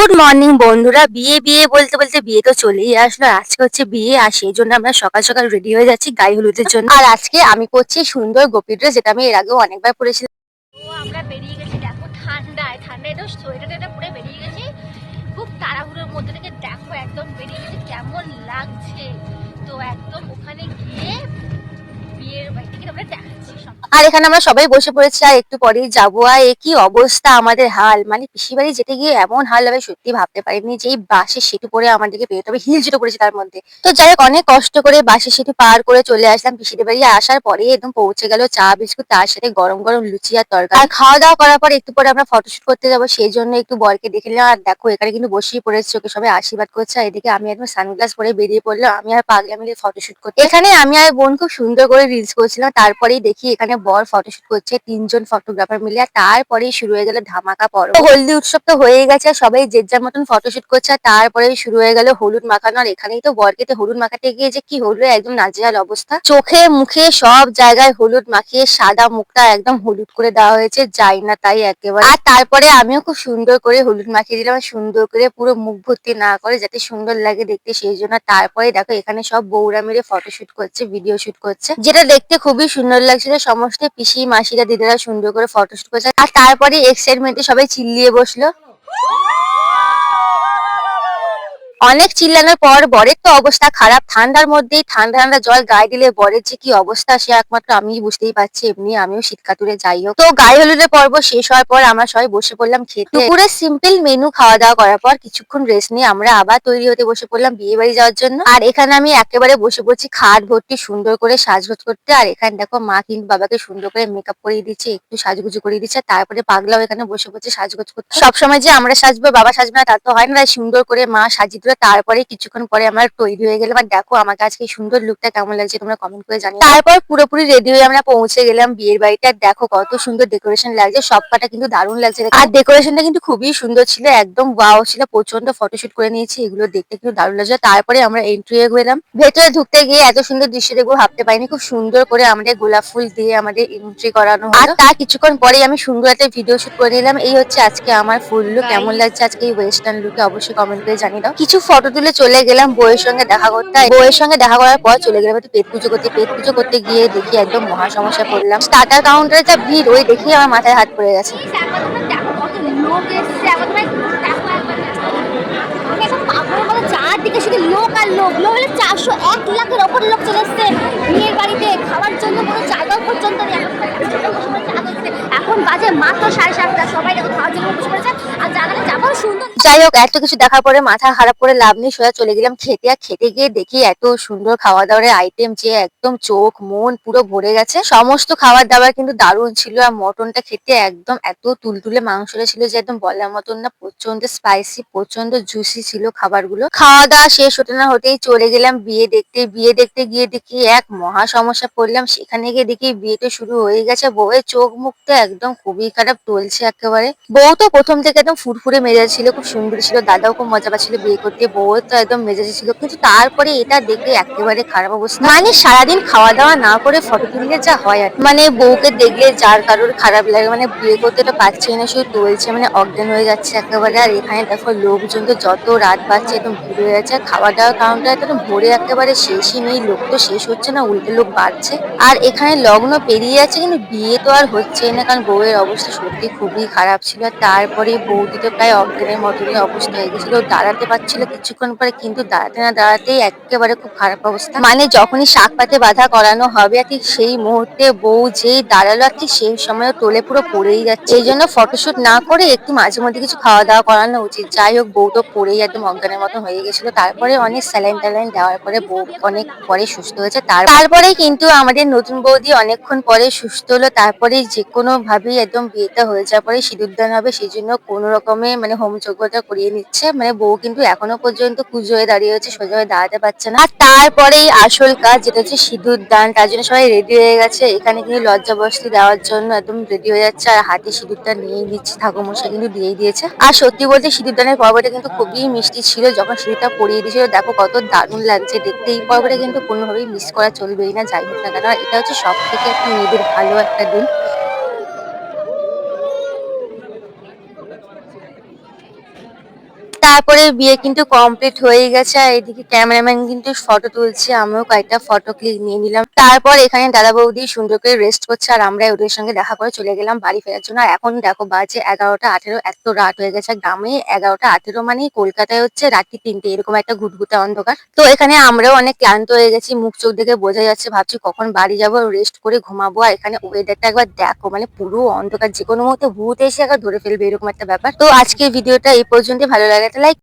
Good morning বন্ধুরা। বিয়ে বিয়ে বলতে বলতে বিয়ে তো চলেই আসলো। আজকে হচ্ছে বিয়ে, আর সেই জন্য আমরা সকাল সকাল রেডি হয়ে যাচ্ছি গায়ে হলুদের জন্য। আর আজকে আমি করছি সুন্দর গোপী ড্রেস যেটা আমি এর আগেও অনেকবার পরেছিলাম। আমরা বেরিয়ে গেছি, দেখো ঠান্ডায়। ঠান্ডায় তো সোয়েটার টোয়েটার পরে বেরিয়ে গেছি। খুব তাড়াহুড়োর মধ্যে থেকে দেখো, একদম বেরিয়ে কেমন লাগছে। তো একদম ওখানে গিয়ে বিয়ের বাড়িতে আমরা দেখাচ্ছি সব আর এখানে আমরা সবাই বসে পড়েছি, আর একটু পরেই যাব। আর কি অবস্থা আমাদের হাল? মানে পিসি বাড়ি যেতে গিয়ে এমন হাল হবে, সত্যি ভাবতে পারিনি যে এই বাসের সিটু পরে আমাদেরকে পেয়ে হবে। হিল জুতো পড়েছে তার মধ্যে। তো যাই হোক, অনেক কষ্ট করে বাসের সিটু পার করে চলে আসলাম পিসিদের বাড়ি। আসার পরে একদম পৌঁছে গেল চা, বিস্কুট, তার সাথে গরম গরম লুচি আর তরকারি। আর খাওয়া দাওয়া করার পর একটু পরে আমরা ফটোশুট করতে যাব, সেই জন্য একটু বরকে দেখে নিলাম। আর দেখো, এখানে কিন্তু বসেই পড়েছে, ওকে সবাই আশীর্বাদ করছে। আর এদিকে আমি একদম সানগ্লাস পরে বেরিয়ে পড়ল আমি আর পাগলা মিলে ফটোশুট করতে এখানে আমি আর বোন খুব সুন্দর করে রিলস করছিলাম। তারপরেই দেখি এখানে বর ফটোশুট করছে, তিনজন ফটোগ্রাফার মিলে, আর তারপরেই শুরু হয়ে গেল ধামাকা পর্ব। হলদি উৎসব তো হয়ে গেছে, আর সবাই যে যার মতন ফটোশুট করছে, আর তারপরেই শুরু হয়ে গেল হলুদ মাখানো। আর এখানেই তো বরকেতে হলুদ মাখাতে গিয়ে যে কি হলো, একদম নাজেহাল অবস্থা। চোখে মুখে সব জায়গায় হলুদ মাখিয়ে সাদা মুখটা একদম হলুদ করে দেওয়া হয়েছে, যাই না তাই একেবারে। আর তারপরে আমিও খুব সুন্দর করে হলুদ মাখিয়ে দিলাম সুন্দর করে পুরো মুখ ভর্তি না করে যাতে সুন্দর লাগে দেখতে সেই জন্য। তারপরে দেখো, এখানে সব বৌরা মিলে ফটোশুট করছে ভিডিও শুট করছে, যেটা দেখতে খুবই সুন্দর লাগছিল। সমস্ত পিসি মাসিরা দিদিরা সুন্দর করে ফটোশুট করেছে। আর তারপরে এক্সাইটমেন্টে সবাই চিল্লিয়ে বসল। অনেক চিল্লানোর পর বরের তো অবস্থা খারাপ। ঠান্ডার মধ্যেই ঠান্ডা ঠান্ডা জল গায়ে দিলে বরের যে কি অবস্থা, সে একমাত্র আমি বুঝতেই পারছি, এমনি আমিও শীতকাতুরে যাই হোক। তো গায়ে হলুদের পর্ব শেষ হওয়ার পর আমরা সবাই বসে পড়লাম খেতে। দুপুরে সিম্পল মেনু খাওয়া দাওয়া করার পর কিছুক্ষণ রেস্ট নিয়ে আমরা আবার তৈরি হতে বসে পড়লাম বিয়ে বাড়ি যাওয়ার জন্য। আর এখানে আমি একেবারে বসে পড়ছি খাট ভর্তি, সুন্দর করে সাজগোজ করতে। আর এখানে দেখো মা কিন্তু বাবাকে সুন্দর করে মেকআপ করিয়ে দিচ্ছে, একটু সাজগুজু করিয়ে দিচ্ছে। তারপরে পাগলাও এখানে বসে পড়ছে সাজগোজ করতে। সবসময় যে আমরা সাজবো, বাবা সাজবে না, তা তো হয় না। সুন্দর করে মা সাজিয়ে দিল তারপরে কিছুক্ষণ পরে আমরা তৈরি হয়ে গেলাম। আর দেখো আমাকে আজকে সুন্দর লুকটা কেমন লাগছে তোমরা কমেন্ট করে জানিও। তারপর পুরোপুরি রেডি হয়ে আমরা পৌঁছে গেলাম বিয়ের বাড়িতে। আর দেখো কত সুন্দর ডেকোরেশন লাগছে সব কটা কিন্তু দারুণ লাগছে আর ডেকোরেশনটা কিন্তু খুবই সুন্দর ছিল একদম ওয়াও ছিল প্রচণ্ড ফটোশুট করে নিয়েছি এগুলো দেখতে কিন্তু দারুণ লাগছে। তারপরে আমরা এন্ট্রি হয়ে গেলাম। ভেতরে ঢুকতে গিয়ে এত সুন্দর দৃশ্য দেখব ভাবতে পারিনি খুব সুন্দর করে আমাদের গোলাপ ফুল দিয়ে আমাদের এন্ট্রি করানো আর তার কিছুক্ষণ পরেই আমি সুন্দর একটা ভিডিও শুট করে নিলাম। এই হচ্ছে আজকে আমার ফুল লুক কেমন লাগছে আজকে এই ওয়েস্টার্ন লুকে অবশ্যই কমেন্ট করে জানিয়ে দাও কিছু ফটো তুলে চলে গেলাম বউয়ের সঙ্গে দেখা করতে। আর বউয়ের সঙ্গে দেখা করার পর চলে গেলাম একটু পেট পুজো করতে। পেট পুজো করতে গিয়ে দেখি একদম মহা সমস্যা পড়লাম। স্টার্টার কাউন্টারে যা ভিড়, ওই দেখি আমার মাথায় হাত পড়ে গেছে। চারদিকে লোক আর লোক হলে চারশো এক লাখের ওপর লোক চলে এসছে। বিয়ের বাড়িতে খাওয়ার জন্য কোনো জায়গাও পর্যন্ত নেই এখন রাস্তায় বসে পড়েছে, চা খাচ্ছে। এখন বাজে মাত্র সাড়ে সাতটা। সবাই দেখো খাওয়ার জন্য বসে পড়েছে। আর জায়গাটা যাব সুন্দর যাই হোক, এত কিছু দেখার পরে মাথা খারাপ করে লাভ নেই। সোজা চলে গেলাম খেতে। আর খেতে গিয়ে দেখি এত সুন্দর খাওয়া দাওয়ার আইটেম যে একদম চোখ, মন পুরো ভরে গেছে। সমস্ত খাবার দাবার কিন্তু দারুণ ছিল। আর মটনটা খেতে একদম এত তুলতুলে মাংসটা ছিল যে একদম বলার মতন না। প্রচণ্ড স্পাইসি প্রচণ্ড জুসি ছিল খাবারগুলো। খাওয়া দাওয়া শেষ হতে না হতেই চলে গেলাম বিয়ে দেখতে। বিয়ে দেখতে গিয়ে দেখি এক মহা সমস্যা পড়লাম। সেখানে গিয়ে দেখি বিয়েটা শুরু হয়ে গেছে। বউয়ের চোখ মুখটা একদম খুবই খারাপ টলছে একেবারে। বউ তো প্রথম থেকে একদম ফুরফুরে মেজাজ ছিল, খুব সুন্দর ছিল, দাদাও খুব মজা পাচ্ছিল বিয়ে করতে বউ তো একদম মেজাজে ছিল, কিন্তু তারপরে এটা দেখে একেবারে খারাপ অবস্থা। মানে সারাদিন খাওয়া দাওয়া না করে ফটো তুললে যা হয় আর মানে বউকে দেখলে যার কারোর খারাপ লাগে মানে বিয়ে করতে তো পারছে না, শুধু টলছে মানে অজ্ঞান হয়ে যাচ্ছে একেবারে। আর এখানে দেখো লোকজন তো যত রাত বাড়ছে, একদম ভিড় হয়ে যাচ্ছে খাওয়া দাওয়ার কাউন্টার একদম ভরে একেবারে শেষই নেই, লোক তো শেষ হচ্ছে না, উল্টে লোক বাড়ছে। আর এখানে লগ্ন পেরিয়ে যাচ্ছে, কিন্তু বিয়ে তো আর হচ্ছে না, কারণ বউয়ের অবস্থা সত্যি খুবই খারাপ ছিল। তারপরে বৌদি তো প্রায় অজ্ঞানের মতনই অবস্থা হয়ে গেছিল। দাঁড়াতে পারছিল কিছুক্ষণ পরে কিন্তু দাঁড়াতে না দাঁড়াতেই একেবারে খুব খারাপ অবস্থা। মানে যখনই শাক পাতে বাধা করানো হবে, আর ঠিক সেই মুহূর্তে বউ যেই দাঁড়াল, আর ঠিক সেই সময় তোলে পুরো পড়েই যাচ্ছে। এই জন্য ফটোশুট না করে একটু মাঝে মধ্যে কিছু খাওয়া দাওয়া করানো উচিত। যাই হোক, বউ তো পড়েই একদম অজ্ঞানের মতো হয়ে গেছিল। তারপরে অনেক স্যালাইন ট্যালাইন দেওয়ার পরে বউ অনেক পরে সুস্থ হয়েছে। তার, তারপরে কিন্তু আমাদের নতুন বৌদি অনেকক্ষণ পরে সুস্থ হলো। তারপরে যে কোনো ভাবেই একদম বিয়েটা হয়ে যাওয়ার পরে সিঁদুরদান হবে, সেই জন্য কোনো রকমে মানে হোম যজ্ঞটা করিয়ে নিচ্ছে। মানে বউ কিন্তু এখনও পর্যন্ত কুজো হয়ে দাঁড়িয়ে হচ্ছে সোজা হয়ে দাঁড়াতে পারছে না। আর তারপরেই আসল কাজ যেটা হচ্ছে সিঁদুর দান, তার জন্য সবাই রেডি হয়ে গেছে। এখানে কিন্তু লজ্জা বস্তি দেওয়ার জন্য একদম রেডি হয়ে যাচ্ছে, আর হাতে সিঁদুরটা নিয়ে দিচ্ছে ঠাকুর মশাই কিন্তু দিয়েই দিয়েছে। আর সত্যি বলতে সিঁদুর দানের পর্বটা কিন্তু খুবই মিষ্টি ছিল, যখন সিঁদুরটা পরিয়ে দিয়েছিল, দেখো কত দারুণ লাগছে দেখতে। এই পর্বটা কিন্তু কোনোভাবেই মিস করা চলবেই না, যাই হোক না কেন এটা হচ্ছে সব থেকে একটা মেয়েদের ভালো একটা দিন। তারপরে বিয়ে কিন্তু কমপ্লিট হয়ে গেছে, আর এদিকে ক্যামেরাম্যান কিন্তু ফটো তুলছে, আমিও কয়েকটা ফটো ক্লিক নিয়ে নিলাম। তারপর এখানে দাদা বৌদি সুন্দর করে রেস্ট করছে, আর আমরা ওদের সঙ্গে দেখা করে চলে গেলাম বাড়ি ফেরার জন্য। আর এখন দেখো বাজে এগারোটা আঠেরো, এত রাত হয়ে গেছে। গ্রামে এগারোটা আঠেরো মানে কলকাতায় হচ্ছে রাত্রি তিনটে, এরকম একটা ঘুটঘুটে অন্ধকার। তো এখানে আমরাও অনেক ক্লান্ত হয়ে গেছি, মুখ চোখ দেখে বোঝা যাচ্ছে, ভাবছি কখন বাড়ি যাব রেস্ট করে ঘুমাবো। আর এখানে ওয়েদারটা একবার দেখো মানে পুরো অন্ধকার যে কোনো মুহূর্তে ভূত এসে একবার ধরে ফেলবে, এরকম একটা ব্যাপার। তো আজকের ভিডিওটা এই পর্যন্ত ভালো লাগে like